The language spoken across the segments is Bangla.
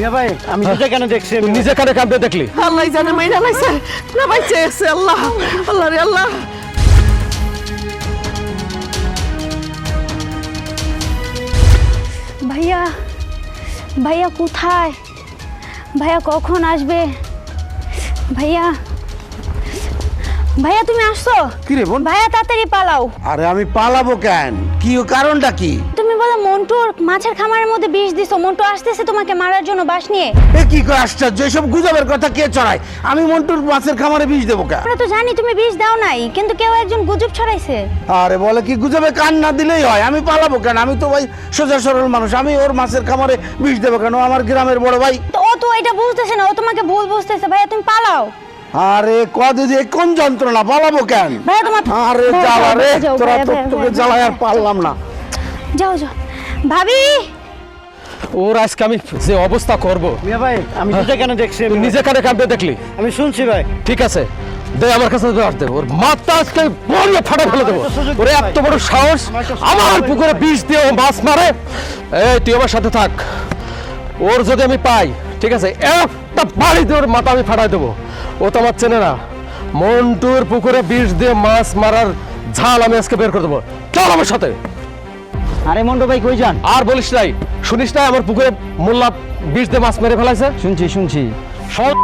মিয়া ভাই আমি কেন দেখছি তুই নিজে কানে কান্দে দেখলি? আল্লাহ জানে মাইরা লাইছে। না বাইচে আছে আল্লাহ। আল্লাহ রে আল্লাহ। ভাইয়া ভাইয়া কোথায়? ভাইয়া কখন আসবে? ভাইয়া ভাইয়া তুমি আসছো? কি রে বোন? ভাইয়া তাড়াতাড়ি পালাও। আরে আমি পালাবো কেন? কি কারণটা কি? তুমি বলো মন্টুর মাছের খামারের মধ্যে বিষ দিছো। মন্টু আসতেছে তোমাকে মারার জন্য বাস নিয়ে। এ কি করে আশ্চর্য? এসব গুজবের কথা কে চড়ায় আমি মন্টুর মাছের খামারে বিষ দেবো কেন? আমরা তো জানি তুমি বিষ দাও নাই কিন্তু কেউ একজন গুজব ছড়াইছে। আরে বলে কি গুজবে কান না দিলেই হয়। আমি পালাবো কেন? আমি তো ভাই সোজা সরল মানুষ। আমি ওর মাছের খামারে বিষ দেবো কেন? আমার গ্রামের বড় ভাই। তো ও তো এটা বুঝতেছে না ও তোমাকে ভুল বুঝতেছে। ভাইয়া তুমি পালাও। আরে কদিদি কোন যন্ত্রণা পালাবো কেন? আরে জ্বালা রে তোরা তো তোকে জ্বালায় আর পারলাম না। যাও যাও। ভাবি! ওর আজকে আমি যে অবস্থা করব মিয়া ভাই আমি দুটো কেন দেখছি তুই নিজে কানে কান্দে দেখলি? আমি শুনছি ভাই। ঠিক আছে। দে আমার কাছে দে দে। ওর মাথা আজকে বড়িয়ে ফাটা ফেলে দেবো। ওরে এত বড় সাহস। আমার পুকুরে বিষ দিয়ে ও মাছ মারে। এই তুই আমার সাথে থাক। ওর যদি আমি পাই ঠিক আছে একটা বাড়ি ওর মাথা আমি ফাটাই দেবো। ও তো আমার চেনে না। মন্টুর পুকুরে বিষ দিয়ে মাছ মারার ঝাল আমি আজকে বের করে দেবো। চল আমার সাথে। আরে মন্টু ভাই কই যান? আর বলিস নাই শুনিস না আমার পুকুরে মোল্লা বিষ দিয়ে মাছ মেরে ফেলাইছে? শুনছি শুনছি। সব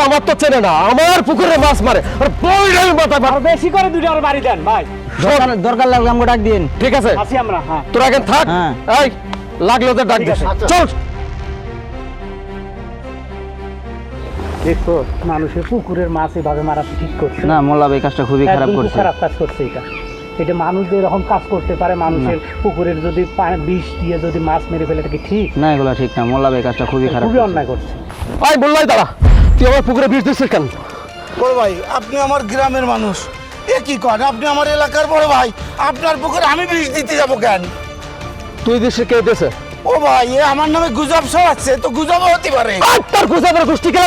আমার তো চেনে না আমার পুকুরে মাছ মারে। আর বইটাই মাথা বেশি করে দুটো আর বাড়ি দেন ভাই। দরকার- দরকার লাগলে আমাকে ডাক দিন ঠিক আছে। আছি আমরা হ্যাঁ। তোরা এখন থাক। হ্যাঁ। এই লাগলে ওদের ডাক দিস। চল। দেখো মানুষের পুকুরের মাছ এভাবে মারা ঠিক করছে। না মোল্লা ভাই কাজটা খুবই খারাপ করছে। খারাপ কাজ করছে এটা। এটা মানুষ যে এরকম কাজ করতে পারে মানুষের পুকুরের যদি বিষ দিয়ে যদি মাছ মেরে ফেলে এটা কি ঠিক? না এগুলো ঠিক না। মোল্লা ভাই কাজটা খুবই খারাপ খুবই অন্যায় করছে। আই বললাই দাঁড়া। তুই আমার পুকুরে বিষ দিচ্ছিস কেন? বড় ভাই আপনি আমার গ্রামের মানুষ। এ কি কন? আপনি আমার এলাকার বড় ভাই। আপনার পুকুরে আমি বিষ দিতে যাব কেন? তুই দিস কে দিয়েছে? ও ভাই এ আমার নামে গুজব ছড়াচ্ছে তো গুজবও হতে পারে। আর তোর গুজাবের গোষ্ঠী কে?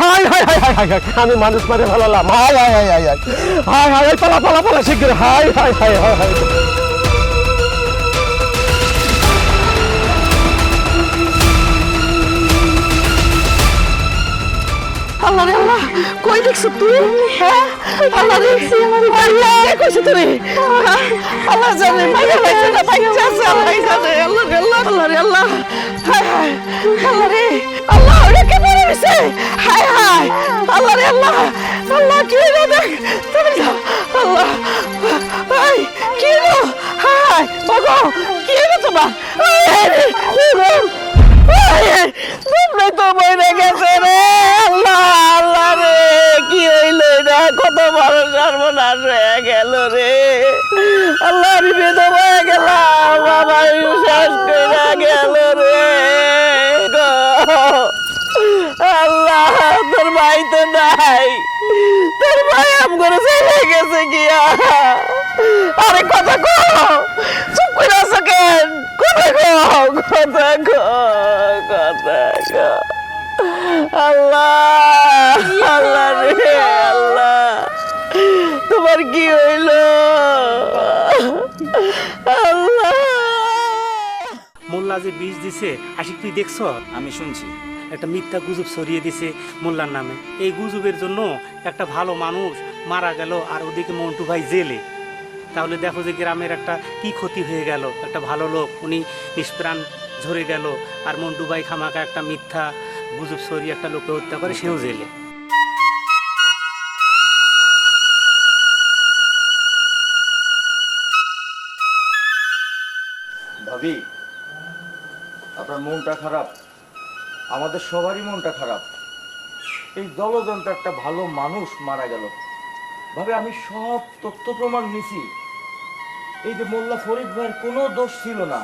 হাই হাই হাই আমি মানুষ মারে ফেলালাম হাই হাই হাই হাই হাই হাই হাই হাই পালা পালা পালা শিগগির হাই হাই হাই হাই হাই আল্লাহ আল্লাহ কই দেখছ তুই হ্যাঁ আল্লাহ দেখছি আল্লাহ কইছো তুমি? আল্লাহ জানে মাইরা লাইছে না বাইচে আছে, আল্লাহ জানে। আল্লাহ রে, আল্লাহ আল্লাহ রে, আল্লাহ। হায় হায়, আল্লাহ রে। আল্লাহ ওরে কে মরে গেছে হায় হায় রে রে রে, আল্লাহ। রে। আল্লাহ আমি হয়ে গেলাম বাবা শেষ করে গেল রে। আল্লাহ তোর ভাই তো নাই। তোর ভাই আম করে চলে গেছে গিয়া। আরে কথা কো চুপ করে আছো কেন? কথা কো কথা কো কথা কো আল্লাহ আল্লাহ রে। তোমার কি হইল? মোল্লা যে বিষ দিছে আশিক তুই দেখছ? আমি শুনছি। একটা মিথ্যা গুজব ছড়িয়ে দিছে মোল্লার নামে। এই গুজবের জন্য একটা ভালো মানুষ মারা গেল আর ওদিকে মন্টু ভাই জেলে। তাহলে দেখো যে গ্রামের একটা কি ক্ষতি হয়ে গেল। একটা ভালো লোক উনি নিষ্প্রাণ ঝরে গেল। আর মন্টু ভাই খামাকা একটা মিথ্যা গুজব ছড়িয়ে একটা লোককে হত্যা করে সেও জেলে। ভাবি আপনার মনটা খারাপ। আমাদের সবারই মনটা খারাপ। এই জলযন্ত্র একটা ভালো মানুষ মারা গেল। ভাবে আমি সব তথ্য প্রমাণ নিছি। এই যে মোল্লা ফরিদ ভাইয়ের কোনো দোষ ছিল না।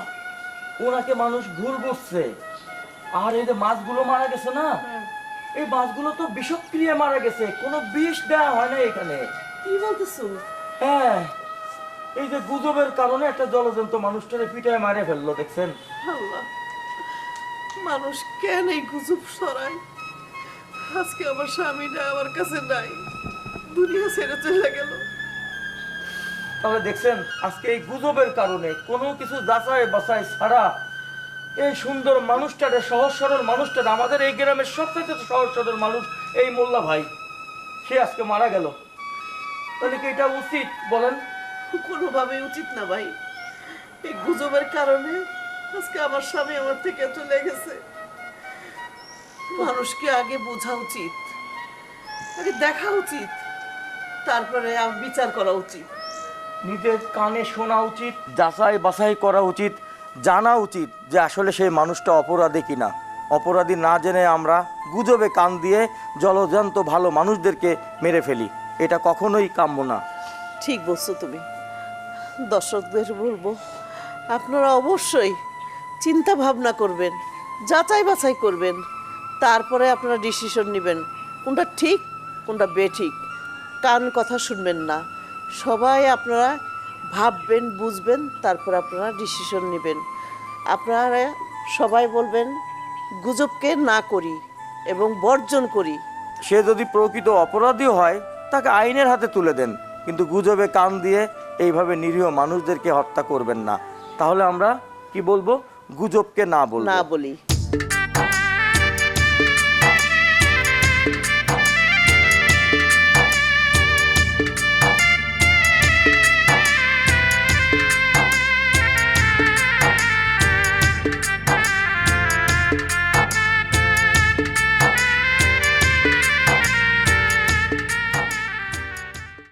ওনাকে মানুষ ভুল বুঝছে। আর এই যে মাছগুলো মারা গেছে না? এই মাছগুলো তো বিষক্রিয়া মারা গেছে। কোনো বিষ দেওয়া হয় না এখানে। কি বলতেছো? হ্যাঁ এই যে গুজবের কারণে একটা জলজন্ত মানুষটারে পিটায় মারে ফেলল দেখছেন? মানুষ কেন এই গুজব সরায় আজকে আমার স্বামীটা আমার কাছে নাই দুনিয়া ছেড়ে চলে গেল। তাহলে দেখছেন আজকে এই গুজবের কারণে কোনো কিছু যাচাই বাছাই ছাড়া এই সুন্দর মানুষটারে সহজ সরল মানুষটারে আমাদের এই গ্রামের সবথেকে সহজ সরল মানুষ এই মোল্লা ভাই। সে আজকে মারা গেল। তাহলে কি এটা উচিত বলেন? কোনোভাবেই উচিত না ভাই। এই গুজবের কারণে আজকে আমার স্বামী আমার থেকে চলে গেছে। মানুষকে আগে বোঝা উচিত আগে দেখা উচিত তারপরে বিচার করা উচিত। নিজের কানে শোনা উচিত যাচাই বাছাই করা উচিত জানা উচিত যে আসলে সেই মানুষটা অপরাধী কিনা। অপরাধী না জেনে আমরা গুজবে কান দিয়ে জলজান্ত ভালো মানুষদেরকে মেরে ফেলি। এটা কখনোই কাম্য না। ঠিক বলছো তুমি। দর্শকদের বলব, আপনারা অবশ্যই চিন্তা ভাবনা করবেন, যাচাই বাছাই করবেন, তারপরে আপনারা ডিসিশন নেবেন কোনটা ঠিক, কোনটা বেঠিক। কান কথা শুনবেন না। সবাই আপনারা ভাববেন, বুঝবেন, তারপর আপনারা ডিসিশন নেবেন। আপনারা সবাই বলবেন, গুজবকে না করি এবং বর্জন করি। সে যদি প্রকৃত অপরাধী হয়, তাকে আইনের হাতে তুলে দেন। কিন্তু গুজবে কান দিয়ে এইভাবে নিরীহ মানুষদেরকে হত্যা করবেন না। তাহলে আমরা কি বলব? গুজবকে না বলি।